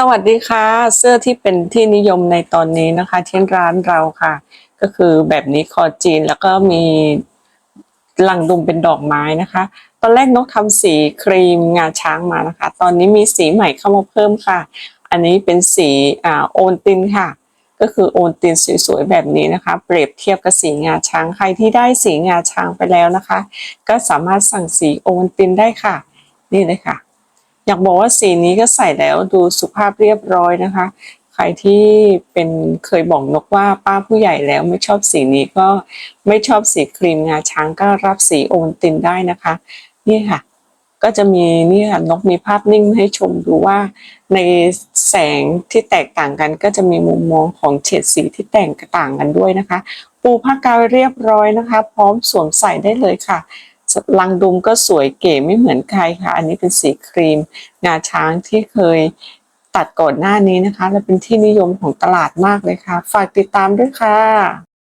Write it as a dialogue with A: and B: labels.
A: สวัสดีค่ะ เสื้อที่เป็นที่นิยมในตอนนี้นะคะที่ร้านเราค่ะ ก็คือแบบนี้คอจีนแล้วก็มีลังดุมเป็นดอกไม้นะคะ ตอนแรกนกทำสีครีมงาช้างมานะคะ ตอนนี้มีสีใหม่เข้ามาเพิ่มค่ะ อันนี้เป็นสีอ่าโอนตินค่ะ ก็คือโอนตินสวยๆแบบนี้นะคะ เปรียบเทียบกับสีงาช้างใครที่ได้สีงาช้างไปแล้วนะคะ ก็สามารถสั่งสีโอนตินได้ค่ะ นี่เลยค่ะ อยากบอกว่าสีนี้ก็ใส่แล้วดูสุภาพเรียบร้อยนะคะ ใครที่เป็นเคยบอกนกว่าป้าผู้ใหญ่แล้วไม่ชอบสีนี้ก็ไม่ชอบสีครีมงาช้างก็รับสีโอนตินได้นะคะ นี่ค่ะ ก็จะมีนี่ค่ะนกมีภาพนิ่งให้ชมดูว่าในแสงที่แตกต่างกันก็จะมีมุมมองของเฉดสีที่แตกต่างกันด้วยนะคะ ปูผ้ากาวเรียบร้อยนะคะ พร้อมสวมใส่ได้เลยค่ะ ลังดุมก็สวยเก๋ไม่เหมือนใครค่ะ อันนี้เป็นสีครีม งาช้างที่เคยตัดก่อนหน้านี้นะคะ และเป็นที่นิยมของตลาดมากเลยค่ะ ฝากติดตามด้วยค่ะ